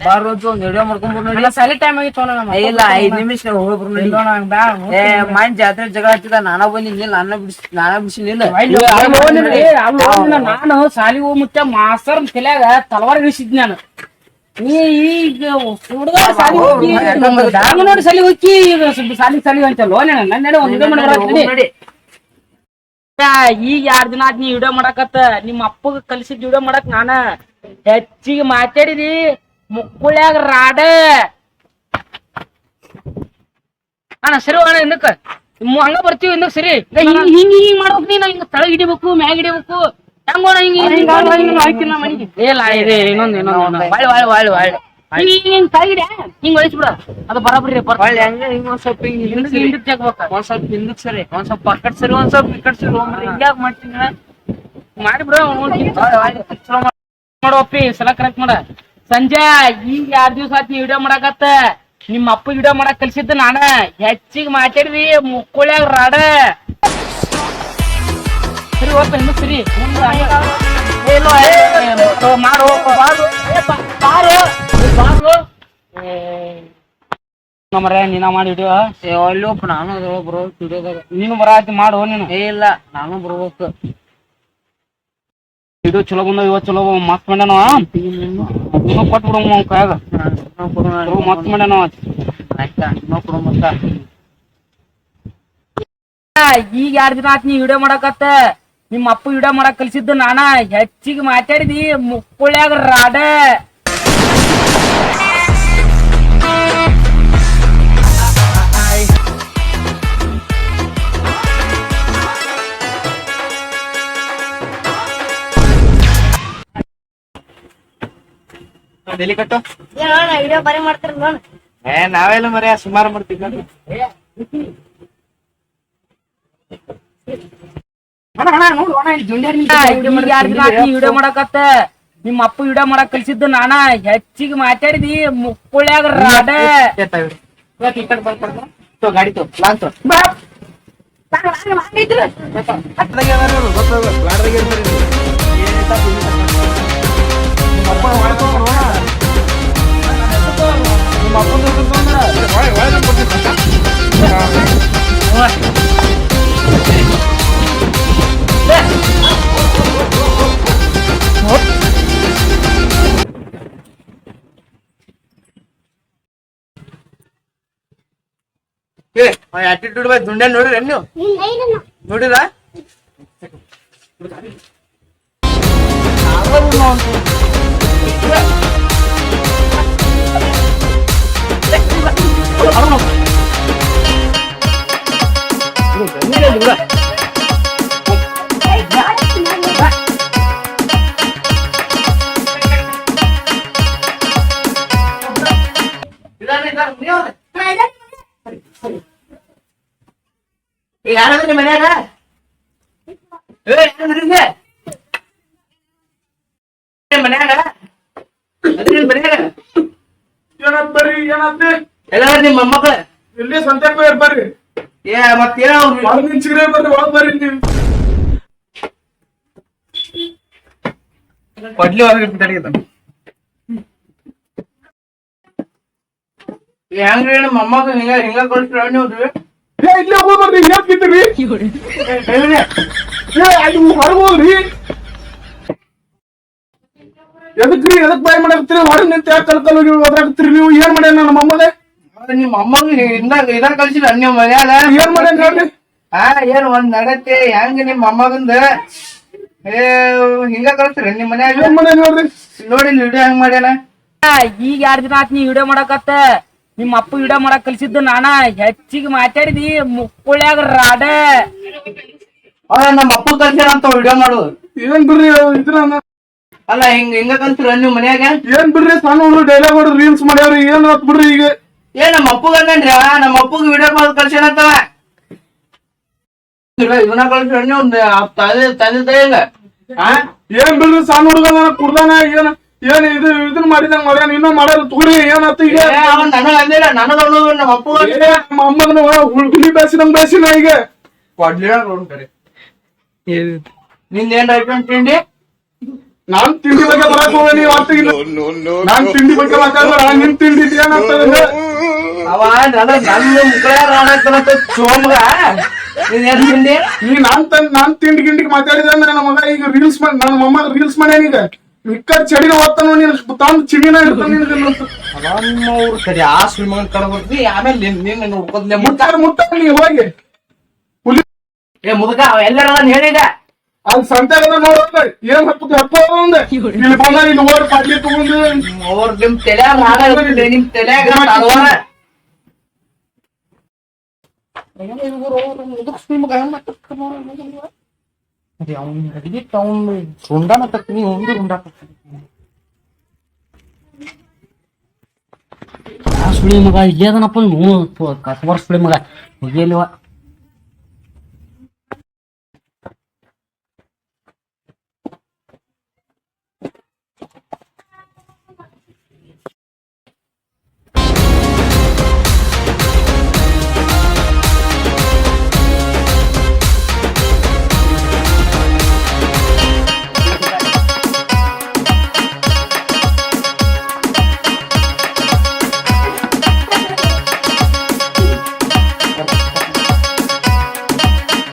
Bar rose ಒಂದ್ video ಮಾಡ್ಕೊಂಡ್ ನೋಡಿ ಸಾಲಿ ಟೈಮ್ ಆಗಿತ್ತು ಇಲ್ಲ ಐದ್ ನಿಮಿಷ ಹೋಗ್ಬರು ನೋಡಿ ಏ ಮನ್ ಜಾತ್ರೆ ಜಗಳ ಹಚ್ಚಿದ ನಾನ ಬಂದಿಲ್ಲ ನಾನ ಬಿಡಿಸ್ ನಾನ ಬಿಡಿಸಿನಿಲ್ಲ ನಾನು ಸಾಲಿ ಹೋಗ್ ಮುಚ್ಚ ಮಾಸ್ತರ್ ತಲ್ಯಾಗ ತಲವಾರ ಇಳಿಸಿದ್ ನಾನು. ಈಗ ಹುಡುಗ ಸಾಲಿ ಹೋಗಿ ನೋಡಿ ಸಾಲಿ ಹೋಗಿ ಸಾಲಿ ಸಾಲಿ ಅಂತಲ್ಲ ನನ್ನ ನಡೆ ಒಂದ್ ಮಾಡಿ ಈಗ ಎರಡ್ ದಿನ ಆತ್ ನೀ ವಿಡಿಯೋ ಮಾಡಕತ್ತ? ನಿಮ್ಮ ಅಪ್ಪಗ ಕಲಿಸಿದ್ ವಿಡಿಯೋ ಮಾಡಕ್ ನಾನ ಹೆಚ್ಚಿಗೆ ಮಾತಾಡಿದಿ. ಮುಕ್ಕುಳ್ಯಾಗ ರಾಡ. ಅಣ್ಣ ಸರಿ ಅಣ್ಣ ಹಿಂದಕ್ಕ ಹಂಗ ಬರ್ತೀವಿ ಹಿಂದಕ್ ಸರಿ. ಹಿಂಗ್ ಹಿಂಗ್ ಹಿಂಗ್ ಮಾಡ್ಬೇಕು ನೀ ನಾ ಹಿಂಗ ತಳ ಹಿಡಿಬೇಕು ಮ್ಯಾಗ ಹಿಡಿಬೇಕು. ಹೆಂಗ ಹಿಂಗ ಇಲ್ಲ ಇದೆ ಇನ್ನೊಂದ್ ಇನ್ನೊಂದ್ ಒಳ್ಳೆ ಒಳ್ಳೆ ಒಳ್ಳೆ ಹಿಂಗ್ ಹಿಂಗ್ ಹಿಂಗ್ ತಳ ಹಿಡ್ಯಾ ಹಿಂಗ್ ಒಳಿಸ್ಬಿಡ ಅದು ಬರಬ್ರಿ ಹೊಳ್ಳಿ ಹಂಗ ಹಿಂಗ ಒಂದ್ ಸ್ವಲ್ಪ ಹಿಂಗ್ ಹಿಂದಕ್ ಜಾಗ್ಬೇಕ. ಒಂದ್ ಸ್ವಲ್ಪ ಹಿಂದಕ್ ಸರಿ. ಒಂದ್ ಸ್ವಲ್ಪ ಪಕ್ಕಟ್ ಸರಿ ಒಂದ್ ಸ್ವಲ್ಪ ಈ ಕಡೆ ಸರಿ ಹೋಗ್ರಿ ಹಿಂಗ್ಯಾಕ್ ಮಾಡ್ತೀನಿ ಮಾಡಿ ಬಿಡು ಮಾಡುವಪ್ಪಿ ಸಲ ಕರೆಕ್ಟ್ ಮಾಡ. ಸಂಜೆ ಈಗ ಎರಡ್ ದಿವ್ಸ ಆತ್ ನೀ ವಿಡಿಯೋ ಮಾಡಾಕತ್ತ. ನಿಮ್ಮ ಅಪ್ಪ ವಿಡಿಯೋ ಮಾಡಕ್ ಕಲ್ಸಿದ್ದ ನಾನ. ಹೆಚ್ಚಿಗೆ ಮಾತಾಡಿದಿ ಮುಕ್ಕೊಳ್ಯಾಗ ರಾಡ. ಸರಿ ಹೋಗ್ಪ ಇನ್ನು ಸರಿ ಮಾಡು ನಮ್ಮರೆ ನೀನ ಮಾಡಿ ವಿಡಿಯೋ ಒಲ್ಲೋಪ ನಾನು ಬರೋ ವಿಡಿಯೋದಾಗ ನೀನು ಬರ ಮಾಡು ನೀನು. ಏ ಇಲ್ಲ ನಾನು ಬರ್ಬೇಕು. ವಿಡಿಯೋ ಚಲೋ ಬಂದ ಇವತ್ತು ಚಲೋ ಮಸ್ತ್ ಮಾಡ್ಯಾನ ನೀನು ಕೊಟ್ಬಿಡು ಅವ್ನ್ ಕೈಯಾಗ. ಮಸ್ತ್ ಮಾಡ್ಯಾನ ಇನ್ನೂ ಈಗ ಎರಡ್ ದಿನ ಆತ್ ನೀ ವಿಡಿಯೋ ಮಾಡಕತ್ತ? ನಿಮ್ಮ ಅಪ್ಪ ವಿಡಿಯೋ ಮಾಡಕ್ ಕಲ್ಸಿದ್ದು ನಾನ. ಹೆಚ್ಚಿಗೆ ಮಾತಾಡಿದಿ ಮುಕ್ಕುಳ್ಯಾಗ ರಾಡ. ಎಲ್ಲಿ ಕಟ್ಟು. ವಿಡಿಯೋ ಬರೀ ಮಾಡ್ತಾರ ನೋಡ. ಏ ನಾವೆಲ್ಲ ಮರ್ಯ ಸುಮಾರು ಮಾಡ್ತೀವಿ ವಿಡಿಯೋ ಮಾಡಕತ್ತ? ನಿಮ್ಮ ಅಪ್ಪ ವಿಡಿಯೋ ಮಾಡಕ್ ಕಲ್ಸಿದ್ದ ನಾನ? ಹೆಚ್ಚಿಗೆ ಮಾತಾಡಿದಿ ಮುಕ್ಕುಳ್ಯಾಗ ರಾಡ. ಗಾಡಿ ತೋ ಲಾನ್ ತೋ. ಆಟಿಟ್ಯೂಡ್ ಬೈ ದುಂಡ್ಯ ನೋಡಿರ ನೀವು ನೋಡಿರ ಈಗ ಏನಂತೆ ಎಲ್ಲಾರ ನಿಮ್ಮ ಮೊಮ್ಮಕ್ಳ ಇಲ್ಲಿ ಸಂತ್ಯಾಗ ಹೋಗ್ಯಾರ ಬರ್ರಿ ಏ ಮತ್ತೇನ ಅವ್ರು ಒಳಗ್ ನಿಂಚಿಗ್ರೆ ಬರ್ರಿ ಒಳಗ್ ಬರ್ರಿ ನೀವು ಕೊಡ್ಲಿ ಹೊರಗೆ ತಡೆಯದ ಹೆಂಗ್ರಿ ನಮ್ಮ ಮೊಮ್ಮಗ ಹಿಂಗ ಹಿಂಗ ಕಳ್ಸ್ರ ನೀವು ಏ ಇಲ್ಲೇ ಹೋಗ್ಬರ್ರಿ ಹೇಳ್. ಏ ಅಲ್ಲಿ ಹೊರಗ್ ಹೋಗ್ರಿ. ಎದಕ್ರಿ ಎದಕ್ ಬಾಯ್ ಮಾಡಾಕತ್ತೀರಿ? ಹೊರಗ್ ನಿಂತ ಕಲ್ಕಲ್ ಹೋಗಿ ಓದಾಕತ್ತೀರಿ ನೀವು? ಏನ್ ಮಾಡ್ಯಾನ ನಮ್ಮ ಅಮ್ಮದೆ ನಿಮ್ಮ ಮೊಮ್ಮಗ ಇಂದ ಇದಾಗ ಕಳ್ಸಿಲ್ಲ ನೀವು ಮನ್ಯಾಗ. ಏನ್ ಮಾಡ್ಯಾನ ನೋಡ್ರಿ ಹಾ ಏನ್ ಒಂದ್ ನಡತೆ ಹೆಂಗ್ ನಿಮ್ ಅಮ್ಮಗಂದ ಏ ಹಿಂಗ ಕಳ್ಸ್ರಿ ನಿಮ್ ಮನ್ಯಾಗ. ಏನ್ ಮಾಡ್ಯಾನ ನೋಡ್ರಿ? ನೋಡಿ ವಿಡಿಯೋ ಹೆಂಗ್ ಮಾಡ್ಯಾನ? ಈಗ ಯಾರ್ ದಿನ ಆತ್ ನೀ ವಿಡಿಯೋ ಮಾಡಕತ್ತ? ನಿಮ್ಮ ಅಪ್ಪ ವಿಡಿಯೋ ಮಾಡಕ್ ಕಲ್ಸಿದ್ದ ನಾನ. ಹೆಚ್ಚಿಗೆ ಮಾತಾಡಿದಿ ಮುಕ್ಕುಳ್ಯಾಗ ರಾಡ. ಅವ ನಮ್ಮ ಅಪ್ಪ ಕಳ್ಸ್ಯಾರ ಅಂತ ವಿಡಿಯೋ ಮಾಡು. ಏನ್ ಬಿಡ್ರಿ ಇದ್ರ ಅಲ್ಲ ಹಿಂಗ ಹಿಂಗ ಕಲ್ಸ್ರ ನೀವು ಮನ್ಯಾಗ? ಏನ್ ಬಿಡ್ರಿ ಸಣ್ಣ ಹುಡುಗ್ರು ಡೈಲಾಗ್ ಹೊಡೆದ್ ರೀಲ್ಸ್ ಮಾಡ್ಯಾವ್ರಿ ಏನ್ ಆತ್ ಬಿಡ್ರಿ ಈಗ? ಏ ನಮ್ಮ ಅಪ್ಪಗ ಅಂದ್ರಿ ನಮ್ಮ ಅಪ್ಪಗ ವಿಡಿಯೋ ಮಾಡಿ ಕಳ್ಸ್ಯಾನಂತವ ಇವನ ಕಳ್ಸ್ರ ನೀವು ತಂದೆ ತಂದೆ ತಾಯಿಗ ಹಾ ಏನ್ ಬಿಡ್ರಿ ಸಣ್ಣ ಹುಡುಗ ಕುಡ್ದಾನ ಏನ್? ಏನ್ ಇದು ಇದನ್ನ ಮಾಡಿದಂಗ ಮಾಡ್ಯಾನ ಇನ್ನೂ ಮಾಡಲ್ಲ ತಗೋರಿ ಏನಾತ ಈಗ? ನಮ್ಮ ಅಮ್ಮನ ಹುಳ್ಗುಲಿ ನಮ್ಮ ಅಮ್ಮಗನ ಹುಲಿ ಬೇಸಿದಂಗ ಬೇಸಿನ ಈಗ. ಕೊಡ್ಲಿಲ್ಲ ನೋಡ್ ಕರೆ ನಿಂದ ಏನ್ ಐಟಮ್ ತಿಂಡಿ? ನಾನ್ ತಿಂಡಿ ಬಗ್ಗೆ ಬರಕ್ ಹೋಗ ನೀವ್ ನಾನ್ ತಿಂಡಿ ಬಗ್ಗೆ ಮಾತಾಡ್ಬೇಡ ನಿನ್ ತಿಂಡಿ ಏನಂತಂದ್ರೆ ಅವ ನನ್ನ ನನ್ನ ಮುಕ್ಕಳ ರಾಣಾಕ್ತಾನಂತ ಚೋಮ್ಗ. ನೀನ್ ನಾನ್ ತನ್ ನಾನ್ ತಿಂಡಿ ಗಿಂಡಿಗೆ ಮಾತಾಡಿದ್ರೆ ನನ್ನ ಮಗ ಈಗ ರೀಲ್ಸ್ ಮಾಡಿ ನನ್ನ ಮೊಮ್ಮ ರೀಲ್ಸ್ ಮಾಡ್ಯಾನೀಗ ಮಿಕ್ಕ ಚಡಿನ ಓದ್ತಾನು ನೀನು ತಂದ್ ಚಿಡಿನ ಇರ್ತಾನ ಊರ್ ಕಡೆ ಆ ಸುಳ್ಮಗನ್ ಕಳ್ಕೊಡ್ತಿ ಆಮೇಲೆ ನಿನ್ ನಿನ್ನ ನೋಡ್ಕೋದ್ಲೆ ಮುಟ್ಟಾರ ಮುಟ್ಟ ಮುಟ್ಟ ನೀ ಹೋಗಿ. ಹುಲಿ ಏ ಮುದುಕ ಅವ ಎಲ್ಲಾರ ನಾನು ಹೇಳಿದ ಅಲ್ಲಿ ಸಂತ್ಯಾಗದ ನೋಡೋದ ಏನ್ ಹತ್ತು ಹತ್ತು ಒಂದೆ ಇಲ್ಲಿ ಬಂದ ಇಲ್ಲಿ ಓಡ್ ಪಾಟ್ಲಿ ತಗೊಂಡು. ಅವ್ರ ನಿಮ್ ತಲ್ಯಾಗ ಹಾಳಾಗುತ್ತೆ ನಿಮ್ ತಲ್ಯಾಗ ತಳವಾರ ಸುಂಡನ ತಕ್ನಿ ಒಂದು ರುಂಡ ಆ ಸುಳಿ ಮಗ ಇಲ್ಲೇ ಅದನಪ್ಪ ಕಸ್ಬರ್ ಸುಳಿ ಮಗ ಹೋಗಿಲ್ವ